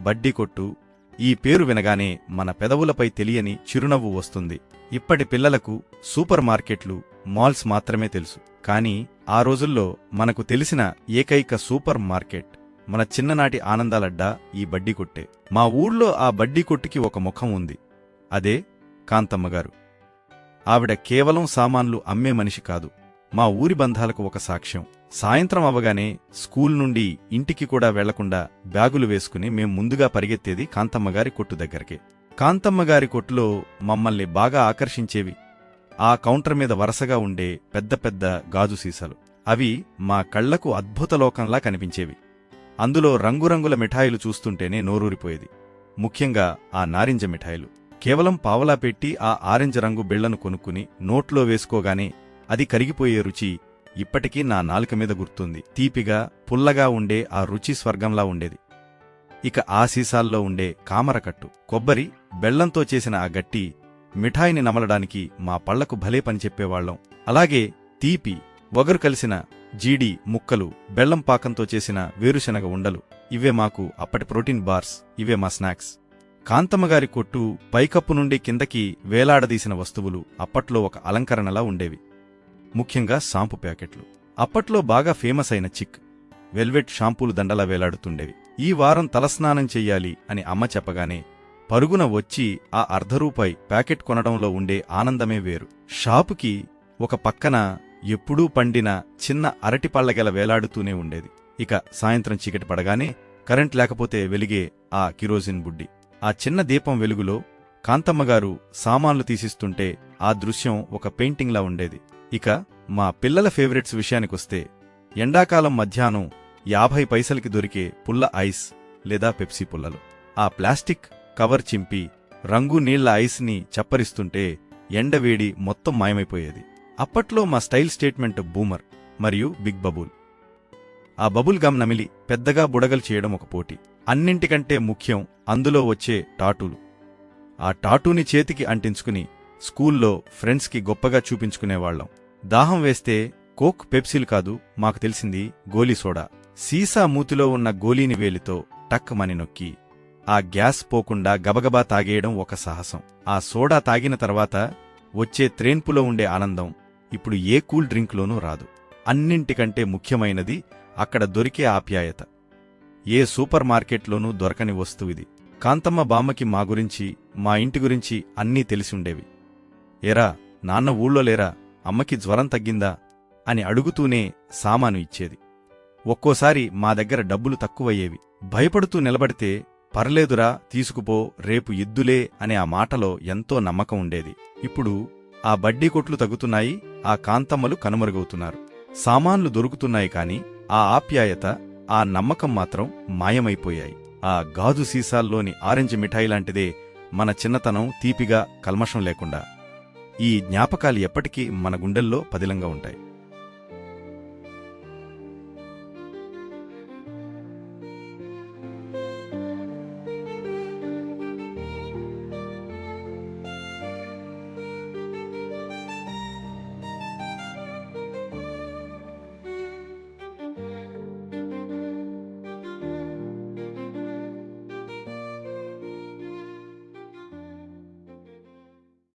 బడ్డీ కొట్టు. ఈ పేరు వినగానే మన పెదవులపై తెలియని చిరునవ్వు వస్తుంది. ఇప్పటి పిల్లలకు సూపర్ మార్కెట్లు మాల్స్ మాత్రమే తెలుసు. కానీ ఆ రోజుల్లో మనకు తెలిసిన ఏకైక సూపర్ మార్కెట్ మన చిన్ననాటి ఆనందాలడ్డా ఈ బడ్డీ కొట్టే. మా ఊళ్ళో ఆ బడ్డీ కొట్టుకి ఒక ముఖం ఉంది. అదే కాంతమ్మగారు ఆవిడ కేవలం సామాన్లు అమ్మే మనిషి కాదు. మా ఊరి బంధాలకు ఒక సాక్ష్యం. సాయంత్రం అవగానే స్కూల్ నుండి ఇంటికి కూడా వెళ్ళకుండా బ్యాగులు వేసుకుని మేం ముందుగా పరిగెత్తేది కాంతమ్మగారి కొట్టు దగ్గరికి. కాంతమ్మగారి కొట్టులో మమ్మల్ని బాగా ఆకర్షించేవి. ఆ కౌంటర్ మీద వరుసగా ఉండే పెద్ద పెద్ద గాజు సీసాలు. అవి మా కళ్ళకు అద్భుత లోకంలా కనిపించేవి. అందులో రంగురంగుల మిఠాయిలు చూస్తుంటేనే నోరూరిపోయేది. ముఖ్యంగా ఆ నారింజ మిఠాయిలు. కేవలం పావలా పెట్టి ఆ ఆరెంజ్ రంగు బిళ్ళను కొనుక్కుని నోట్లో వేసుకోగానే అది కరిగిపోయే రుచి ఇప్పటికీ నా నాలుక మీద గుర్తుంది. తీపిగా పుల్లగా ఉండే ఆ రుచి స్వర్గంలా ఉండేది. ఇక ఆ సీసాల్లో ఉండే కామరకట్టు కొబ్బరి బెల్లంతో చేసిన ఆ గట్టి మిఠాయిని నమలడానికి మా పళ్ళకు భలే పనిచెప్పేవాళ్ళం అలాగే తీపి వగరు కలిసిన జీడి ముక్కలు బెల్లం పాకంతో చేసిన వేరుశనగ ఉండలు ఇవే మాకు అప్పటి ప్రోటీన్ బార్స్ ఇవే మా స్నాక్స్. కాంతమ్మగారి కొట్టు పైకప్పు నుండి కిందకి వేలాడదీసిన వస్తువులు అప్పట్లో ఒక అలంకరణలా ఉండేవి. ముఖ్యంగా షాంపు ప్యాకెట్లు. అప్పట్లో బాగా ఫేమస్ అయిన చిక్. వెల్వెట్ షాంపూలు దండలా వేలాడుతుండేవి. ఈ వారం తలస్నానం చెయ్యాలి అని అమ్మ చెప్పగానే పరుగున వచ్చి ఆ అర్ధరూపాయి ప్యాకెట్ కొనడంలో ఉండే ఆనందమే వేరు. షాపుకి ఒక పక్కన ఎప్పుడూ పండిన చిన్న అరటిపళ్ళగెల వేలాడుతూనే ఉండేది. ఇక సాయంత్రం చీకటి పడగానే కరెంట్ లేకపోతే వెలిగే ఆ కిరోజిన్ బుడ్డి. ఆ చిన్న దీపం వెలుగులో కాంతమ్మగారు సామాన్లు తీసిస్తుంటే ఆ దృశ్యం ఒక పెయింటింగ్లా ఉండేది. ఇక మా పిల్లల ఫేవరెట్స్ విషయానికొస్తే ఎండాకాలం మధ్యాహ్నం యాభై పైసలకి దొరికే పుల్ల ఐస్ లేదా పెప్సీ పుల్లలు. ఆ ప్లాస్టిక్ కవర్ చింపి రంగు నీళ్ళ ఐస్ని చప్పరిస్తుంటే ఎండవేడి మొత్తం మాయమైపోయేది. అప్పట్లో మా స్టైల్ స్టేట్మెంట్ బూమర్ మరియు బిగ్ బబుల్. ఆ బబుల్ గమ్ నమిలి పెద్దగా బుడగలు చేయడం ఒక పోటీ. అన్నింటికంటే ముఖ్యం అందులో వచ్చే టాటూలు. ఆ టాటూని చేతికి అంటించుకుని స్కూల్లో ఫ్రెండ్స్కి గొప్పగా చూపించుకునేవాళ్ళం దాహం వేస్తే కోక్ పెప్సీలు కాదు మాకు తెలిసింది గోలీ సోడా. సీసా మూతిలో ఉన్న గోలీని వేలితో టక్మని నొక్కి ఆ గ్యాస్ పోకుండా గబగబా తాగేయడం ఒక సాహసం. ఆ సోడా తాగిన తర్వాత వచ్చే త్రేన్పులో ఉండే ఆనందం ఇప్పుడు ఏ కూల్ డ్రింక్లోనూ రాదు. అన్నింటికంటే ముఖ్యమైనది అక్కడ దొరికే ఆప్యాయత. ఏ సూపర్ మార్కెట్లోనూ దొరకని వస్తువిది కాంతమ్మ బామ్మకి మా గురించి మా ఇంటి గురించి అన్నీ తెలిసుండేవి ఏరా నాన్న ఊళ్ళో లేరా? అమ్మకి జ్వరం తగ్గిందా అని అడుగుతూనే సామాను ఇచ్చేది. ఒక్కోసారి మా దగ్గర డబ్బులు తక్కువయ్యేవి. భయపడుతూ నిలబడితే పర్లేదురా తీసుకుపో రేపు ఎద్దులే అనే ఆ మాటలో ఎంతో నమ్మకం ఉండేది. ఇప్పుడు ఆ బడ్డీ కొట్లు తగ్గుతున్నాయి ఆ కాంతమ్మలు కనుమరుగవుతున్నారు. సామాన్లు దొరుకుతున్నాయి కాని ఆ ఆప్యాయత ఆ నమ్మకం మాత్రం మాయమైపోయాయి. ఆ గాజు సీసాల్లోని ఆరెంజ్ మిఠాయి లాంటిదే మన చిన్నతనం తీపిగా కల్మషం లేకుండా. ఈ జ్ఞాపకాలు ఎప్పటికీ మన గుండెల్లో పదిలంగా ఉంటాయి.